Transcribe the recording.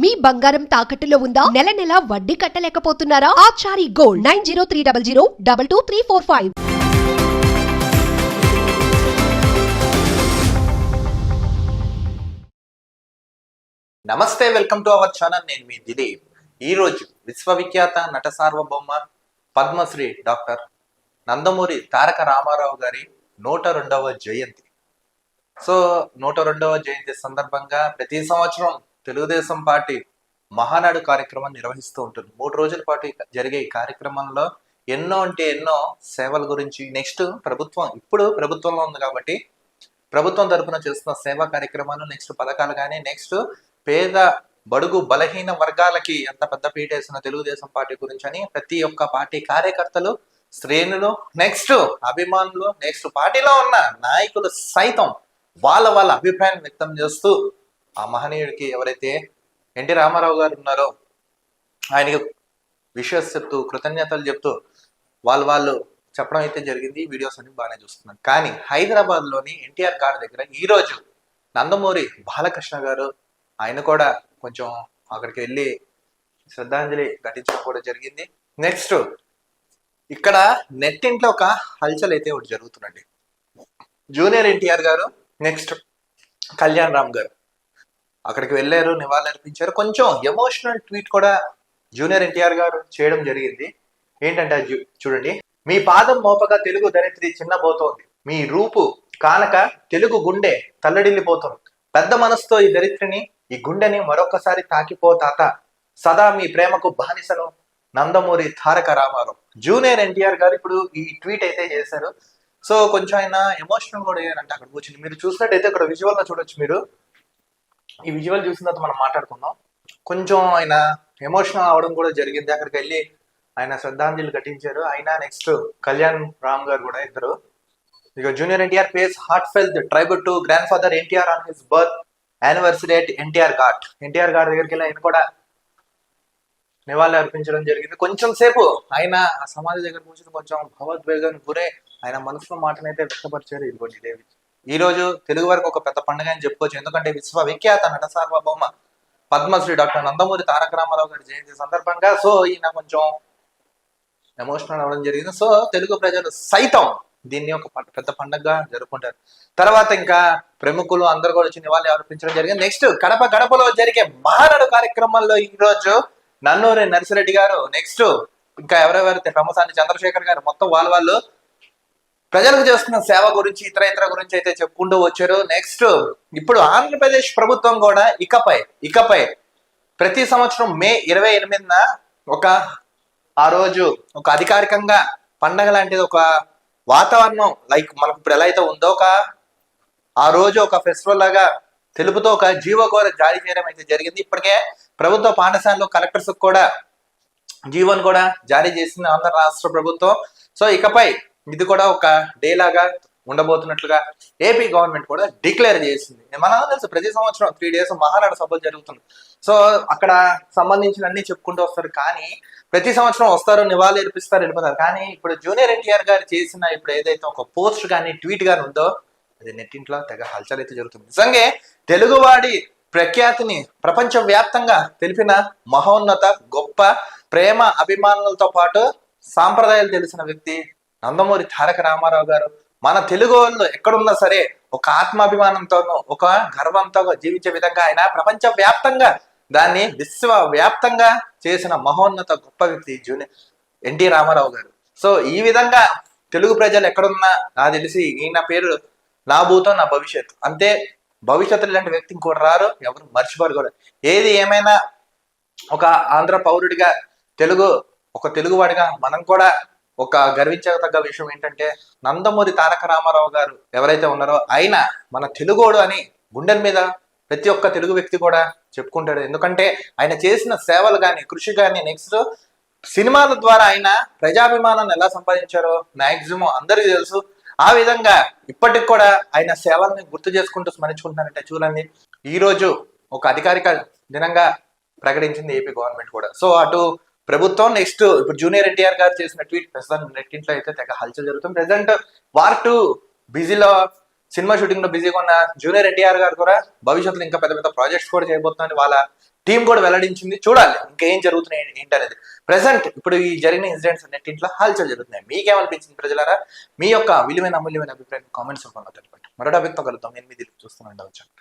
మీ బంగారం తాకట్టులో ఉందా? నెల నెల వడ్డీ కట్టలేకపోతున్నారా? Achari gold nine zero three double zero double two three four five. నమస్తే వెల్కమ్ టు అవర్ ఛానల్. నేను మీ దిలీప్. ఈ రోజు విశ్వవిఖ్యాత నట సార్వభౌమ పద్మశ్రీ డాక్టర్ నందమూరి తారక రామారావు గారి నూట రెండవ జయంతి. సో నూట రెండవ జయంతి సందర్భంగా ప్రతి సంవత్సరం తెలుగుదేశం పార్టీ మహానాడు కార్యక్రమం నిర్వహిస్తూ ఉంటుంది. మూడు రోజుల పాటు జరిగే ఈ కార్యక్రమంలో ఎన్నో అంటే ఎన్నో సేవల గురించి నెక్స్ట్ ప్రభుత్వం ఇప్పుడు ప్రభుత్వంలో ఉంది కాబట్టి ప్రభుత్వం తరపున చేస్తున్న సేవా కార్యక్రమాలు నెక్స్ట్ పథకాలు కానీ నెక్స్ట్ పేద బడుగు బలహీన వర్గాలకి ఎంత పెద్ద పీట వేసిన తెలుగుదేశం పార్టీ గురించి అని ప్రతి ఒక్క పార్టీ కార్యకర్తలు శ్రేణులు నెక్స్ట్ అభిమానులు నెక్స్ట్ పార్టీలో ఉన్న నాయకులు సైతం వాళ్ళ వాళ్ళ అభిప్రాయం వ్యక్తం చేస్తూ ఆ మహనీయుడికి ఎవరైతే ఎన్టీ రామారావు గారు ఉన్నారో ఆయనకి విషయస్ చెప్తూ కృతజ్ఞతలు చెప్తూ వాళ్ళు వాళ్ళు చెప్పడం అయితే జరిగింది. వీడియోస్ అన్ని బాగానే చూస్తున్నాం కానీ హైదరాబాద్లోని ఎన్టీఆర్ గారి దగ్గర ఈ రోజు నందమూరి బాలకృష్ణ గారు ఆయన కూడా కొంచెం అక్కడికి వెళ్ళి శ్రద్ధాంజలి ఘటించడం కూడా జరిగింది. నెక్స్ట్ ఇక్కడ నెట్టింట్లో ఒక హల్చల్ అయితే ఒకటి జరుగుతుందండి జూనియర్ ఎన్టీఆర్ గారు నెక్స్ట్ కళ్యాణ్ రామ్ గారు. అక్కడికి వెళ్ళారు నివాళులర్పించారు. కొంచెం ఎమోషనల్ ట్వీట్ కూడా జూనియర్ ఎన్టీఆర్ గారు చేయడం జరిగింది. ఏంటంటే చూడండి. మీ పాదం మోపగా తెలుగు ధరిత్రి చిన్నబోతోంది మీ రూపు కానక తెలుగు గుండె తల్లడిల్లిపోతుంది. పెద్ద మనసుతో ఈ దరిత్రిని ఈ గుండెని మరొకసారి తాకిపో తాత. సదా మీ ప్రేమకు బానిసను నందమూరి తారక రామారావు. జూనియర్ ఎన్టీఆర్ గారు ఇప్పుడు ఈ ట్వీట్ అయితే చేశారు. సో కొంచెం ఆయన ఎమోషనల్ కూడా అయ్యారంట అక్కడ కూర్చుని. మీరు చూసినట్టయితే ఇక్కడ విజువల్లో చూడొచ్చు మీరు. ఈ విజువల్ చూసిన తర్వాత మనం మాట్లాడుకుందాం. కొంచెం ఆయన ఎమోషనల్ అవడం కూడా జరిగింది. అక్కడికి వెళ్ళి ఆయన శ్రద్ధాంజలి ఘటించారు. ఆయన నెక్స్ట్ కళ్యాణ్ రామ్ గారు కూడా ఇద్దరు. ఇక junior NTR pays heartfelt tribute to grandfather NTR on his birth anniversary at NTR Ghat. NTR గారి దగ్గరికి వెళ్ళి ఆయన కూడా నివాళి అర్పించడం జరిగింది. కొంచెం సేపు ఆయన ఆ సమాధి దగ్గర కూర్చొని కొంచెం భావోద్వేగానికి గురే ఆయన మనసులో మాటనైతే వ్యక్తపరిచారు ఇదిగోండి దేవి. ఈ రోజు తెలుగు వారికి ఒక పెద్ద పండుగ అని చెప్పుకోవచ్చు. ఎందుకంటే విశ్వవిఖ్యాత నట సార్వభౌమ పద్మశ్రీ డాక్టర్ నందమూరి తారక రామారావు గారి జయంతి సందర్భంగా సో ఈయన కొంచెం ఎమోషనల్ అవ్వడం జరిగింది. సో తెలుగు ప్రజలు సైతం దీన్ని ఒక ప- పెద్ద పండుగగా జరుపుకుంటారు. తర్వాత ఇంకా ప్రముఖులు అందరు కూడా వచ్చి నివాళి అర్పించడం జరిగింది. నెక్స్ట్ కడప గడపలో జరిగే మహానడు కార్యక్రమంలో ఈ రోజు నన్నూరి నర్సిరెడ్డి గారు నెక్స్ట్ ఇంకా ఎవరెవరైతే ప్రమసాని చంద్రశేఖర్ గారు మొత్తం వాళ్ళ వాళ్ళు ప్రజలకు చేస్తున్న సేవ గురించి ఇతర ఇతర గురించి అయితే చెప్పుకుంటూ వచ్చారు. నెక్స్ట్ ఇప్పుడు ఆంధ్రప్రదేశ్ ప్రభుత్వం కూడా ఇకపై ఇకపై ప్రతి సంవత్సరం మే ఇరవై ఎనిమిదిన ఒక ఆ రోజు ఒక అధికారికంగా పండగ లాంటిది ఒక వాతావరణం లైక్ మనకు ఇప్పుడు ఎలా అయితే ఉందో ఒక ఆ రోజు ఒక ఫెస్టివల్ లాగా తెలుపుతో ఒక జీవో కూడా జారీ చేయడం అయితే జరిగింది. ఇప్పటికే ప్రభుత్వ పాఠశాలలో కలెక్టర్స్ కూడా జీవోని కూడా జారీ చేసింది ఆంధ్ర రాష్ట్ర ప్రభుత్వం. సో ఇకపై ఇది కూడా ఒక డే లాగా ఉండబోతున్నట్లుగా ఏపీ గవర్నమెంట్ కూడా డిక్లేర్ చేసింది. మనం తెలుసు ప్రతి సంవత్సరం త్రీ డేస్ మహానాడు సభలు జరుగుతుంది సో అక్కడ సంబంధించిన అన్ని చెప్పుకుంటూ వస్తారు కానీ ప్రతి సంవత్సరం వస్తారు నివాళి ఏర్పిస్తారు వెళ్ళిపోతారు. కానీ ఇప్పుడు జూనియర్ ఎన్టీఆర్ గారు చేసిన ఇప్పుడు ఏదైతే ఒక పోస్ట్ కానీ ట్వీట్ కానీ ఉందో అది నెట్టింట్లో తెగ హల్చల్ అయితే జరుగుతుంది. నిజంగా తెలుగువాడి ప్రఖ్యాతిని ప్రపంచ వ్యాప్తంగా తెలిపిన మహోన్నత గొప్ప ప్రేమ అభిమానులతో పాటు సాంప్రదాయాలు తెలిసిన వ్యక్తి నందమూరి తారక రామారావు గారు మన తెలుగు వాళ్ళు ఎక్కడున్నా సరే ఒక ఆత్మాభిమానంతోనూ ఒక గర్వంతో జీవించే విధంగా ఆయన ప్రపంచ వ్యాప్తంగా దాన్ని విశ్వ వ్యాప్తంగా చేసిన మహోన్నత గొప్ప వ్యక్తి జూనియర్ ఎన్టీ రామారావు గారు. సో ఈ విధంగా తెలుగు ప్రజలు ఎక్కడున్నా నాకు తెలిసి ఈయన పేరు నా భూతం నా భవిష్యత్ అంతే భవిష్యత్తు ఇలాంటి వ్యక్తి ఇంకోటి రారు ఎవరు మర్చిపోరు కూడా. ఏది ఏమైనా ఒక ఆంధ్ర పౌరుడిగా తెలుగు ఒక తెలుగువాడిగా మనం కూడా ఒక గర్వించదగ్గ విషయం ఏంటంటే నందమూరి తారక రామారావు గారు ఎవరైతే ఉన్నారో ఆయన మన తెలుగోడు అని గుండెల మీద ప్రతి ఒక్క తెలుగు వ్యక్తి కూడా చెప్పుకుంటాడు. ఎందుకంటే ఆయన చేసిన సేవలు కానీ కృషి కానీ నెక్స్ట్ సినిమాల ద్వారా ఆయన ప్రజాభిమానాన్ని ఎలా సంపాదించారో మాక్సిమం అందరికీ తెలుసు. ఆ విధంగా ఇప్పటికి కూడా ఆయన సేవల్ని గుర్తు చేసుకుంటూ స్మరించుకుంటున్నారంటే చూడండి. ఈ రోజు ఒక అధికారిక దినంగా ప్రకటించింది ఏపీ గవర్నమెంట్ కూడా. సో అటు ప్రభుత్వం నెక్స్ట్ ఇప్పుడు జూనియర్ ఎన్టీఆర్ గారు చేసిన ట్వీట్ ప్రస్తుతం నెట్టింట్లో అయితే తెగ హల్చల్ జరుగుతుంది. ప్రెసెంట్ వార్ టూ బిజీలో సినిమా షూటింగ్లో బిజీగా ఉన్న జూనియర్ ఎన్టీఆర్ గారు కూడా భవిష్యత్తులో ఇంకా పెద్ద పెద్ద ప్రాజెక్ట్స్ కూడా చేయబోతున్నారు వాళ్ళ టీం కూడా వెల్లడించింది. చూడాలి ఇంకేం జరుగుతున్నాయి ఏంటనేది. ప్రెసెంట్ ఇప్పుడు ఈ జరిగిన ఇన్సిడెంట్స్ అన్నింటిలో హల్చల్ జరుగుతున్నాయి. మీకేమనిపించింది ప్రజలారా? మీ యొక్క విలువైన అమూల్యమైన అభిప్రాయం కామెంట్స్ రూపంలో తెలిపండి మరో టాపిక్తో కలుద్దాం. ఎనిమిది మీ